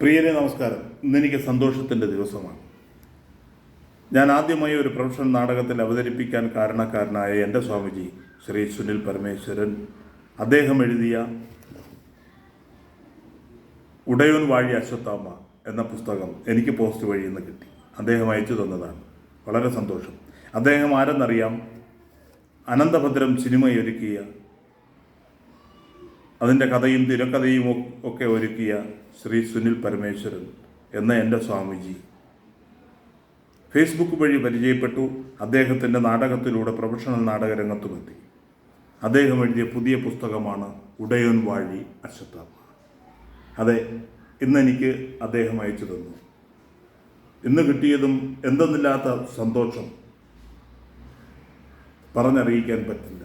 പ്രിയരെ നമസ്കാരം. ഇന്ന് എനിക്ക് സന്തോഷത്തിന്റെ ദിവസമാണ്. ഞാൻ ആദ്യമായി ഒരു പ്രൊഫഷണൽ നാടകത്തിൽ അവതരിപ്പിക്കാൻ കാരണക്കാരനായ എന്റെ സ്വാമിജി ശ്രീ സുനിൽ പരമേശ്വരൻ അദ്ദേഹം എഴുതിയ ഉടയോൻ വാഴി അശ്വത്ഥാമ എന്ന പുസ്തകം എനിക്ക് പോസ്റ്റ് വഴി നിന്ന് കിട്ടി. അദ്ദേഹം അയച്ചു തന്നതാണ്. വളരെ സന്തോഷം. അദ്ദേഹം ആരെന്നറിയാം? അനന്തഭദ്രം സിനിമയൊരുക്കിയ അതിന്റെ കഥയും തിരക്കഥയും ഒക്കെ ഒരുക്കിയ ശ്രീ സുനിൽ പരമേശ്വരൻ എന്ന എന്റെ സ്വാമിജി. ഫേസ്ബുക്ക് വഴി പരിചയപ്പെട്ടു അദ്ദേഹത്തിന്റെ നാടകത്തിലൂടെ പ്രൊഫഷണൽ നാടകരംഗത്തുമെത്തി. അദ്ദേഹം എഴുതിയ പുതിയ പുസ്തകമാണ് ഉടയോൻ വാഴി അശ്വത്ഥാമ. അതെ ഇന്നെനിക്ക് അദ്ദേഹം അയച്ചു തന്നു. ഇന്ന് കിട്ടിയതും എന്തെന്നില്ലാത്ത സന്തോഷം പറഞ്ഞറിയിക്കാൻ പറ്റില്ല.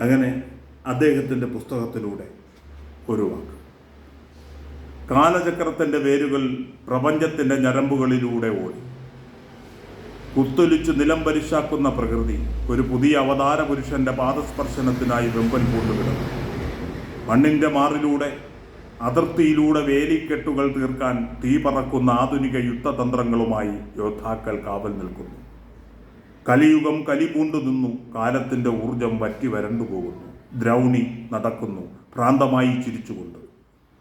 അങ്ങനെ അദ്ദേഹത്തിന്റെ പുസ്തകത്തിലൂടെ ഒരു വാക്ക്. കാലചക്രത്തിന്റെ വേരുകൾ പ്രപഞ്ചത്തിന്റെ ഞരമ്പുകളിലൂടെ ഓടി. കുത്തൊലിച്ച് നിലം പരിശാക്കുന്ന പ്രകൃതി ഒരു പുതിയ അവതാര പുരുഷന്റെ പാദസ്പർശനത്തിനായി വെമ്പൽ പൂണ്ടുകിടന്നു മണ്ണിന്റെ മാറിലൂടെ അതിർത്തിയിലൂടെ വേലിക്കെട്ടുകൾ തീർക്കാൻ തീ പറക്കുന്ന ആധുനിക യുദ്ധതന്ത്രങ്ങളുമായി യോദ്ധാക്കൾ കാവൽ നിൽക്കുന്നു. കലിയുഗം കലി പൂണ്ടു നിന്നു കാലത്തിന്റെ ഊർജം വറ്റി വരണ്ടു പോകുന്നു. ദ്രൗണി നടക്കുന്നു ഭ്രാന്തമായി ചിരിച്ചുകൊണ്ട്.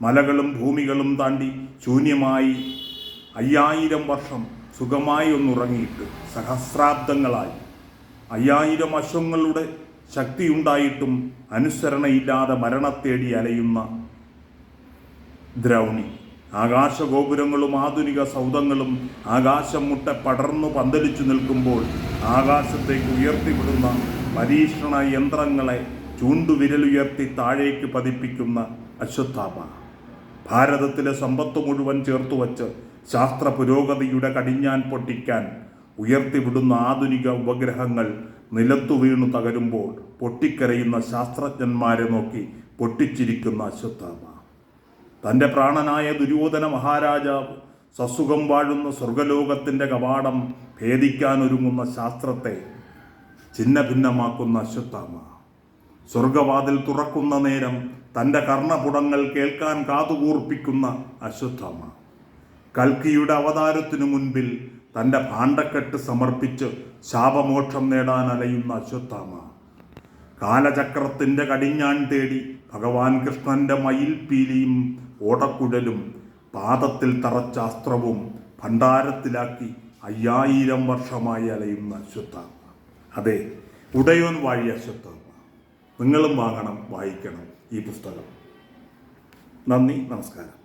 മലകളും ഭൂമികളും താണ്ടി ശൂന്യമായി അയ്യായിരം വർഷം സുഖമായി ഒന്നുറങ്ങിയിട്ട് സഹസ്രാബ്ദങ്ങളായി. അയ്യായിരം അശ്വങ്ങളുടെ ശക്തിയുണ്ടായിട്ടും അനുസരണയില്ലാതെ മരണത്തേടി അലയുന്ന ദ്രൗണി. ആകാശഗോപുരങ്ങളും ആധുനിക സൗധങ്ങളും ആകാശം മുട്ട പടർന്നു പന്തലിച്ചു നിൽക്കുമ്പോൾ ആകാശത്തേക്ക് ഉയർത്തിവിടുന്ന പരീക്ഷണ യന്ത്രങ്ങളെ ചൂണ്ടുവിരലുയർത്തി താഴേക്ക് പതിപ്പിക്കുന്ന അശ്വത്ഥാമ. ഭാരതത്തിലെ സമ്പത്ത് മുഴുവൻ ചേർത്തുവച്ച് ശാസ്ത്ര പുരോഗതിയുടെ കടിഞ്ഞാൻ പൊട്ടിക്കാൻ ഉയർത്തിവിടുന്ന ആധുനിക ഉപഗ്രഹങ്ങൾ നിലത്തു വീണു തകരുമ്പോൾ പൊട്ടിക്കരയുന്ന ശാസ്ത്രജ്ഞന്മാരെ നോക്കി പൊട്ടിച്ചിരിക്കുന്ന അശ്വത്ഥാമ. തന്റെ പ്രാണനായ ദുര്യോധന മഹാരാജാവ് സസുഖം വാഴുന്ന സ്വർഗലോകത്തിന്റെ കവാടം ഭേദിക്കാനൊരുങ്ങുന്ന ശാസ്ത്രത്തെ ഛിന്ന ഭിന്നമാക്കുന്ന അശ്വത്ഥാമ. സ്വർഗവാതിൽ തുറക്കുന്ന നേരം തന്റെ കർണപുടങ്ങൾ കേൾക്കാൻ കാതുകൂർപ്പിക്കുന്ന അശ്വത്ഥാമ. കൽക്കിയുടെ അവതാരത്തിനു മുൻപിൽ തന്റെ ഭാണ്ഡക്കെട്ട് സമർപ്പിച്ച് ശാപമോക്ഷം നേടാൻ അലയുന്ന അശ്വത്ഥാമ. കാലചക്രത്തിന്റെ കടിഞ്ഞാൻ തേടി ഭഗവാൻ കൃഷ്ണന്റെ മയിൽപീലിയും ഓടക്കുഴലും പാദത്തിൽ തറച്ച അസ്ത്രവും ഭണ്ഡാരത്തിലാക്കി അയ്യായിരം വർഷമായി അലയുന്ന അശ്വത്ഥാമ. അതെ ഉടയോൻ വാഴി അശ്വത്ഥാമ. നിങ്ങളും വാങ്ങണം വായിക്കണം ഈ പുസ്തകം. നന്ദി നമസ്കാരം.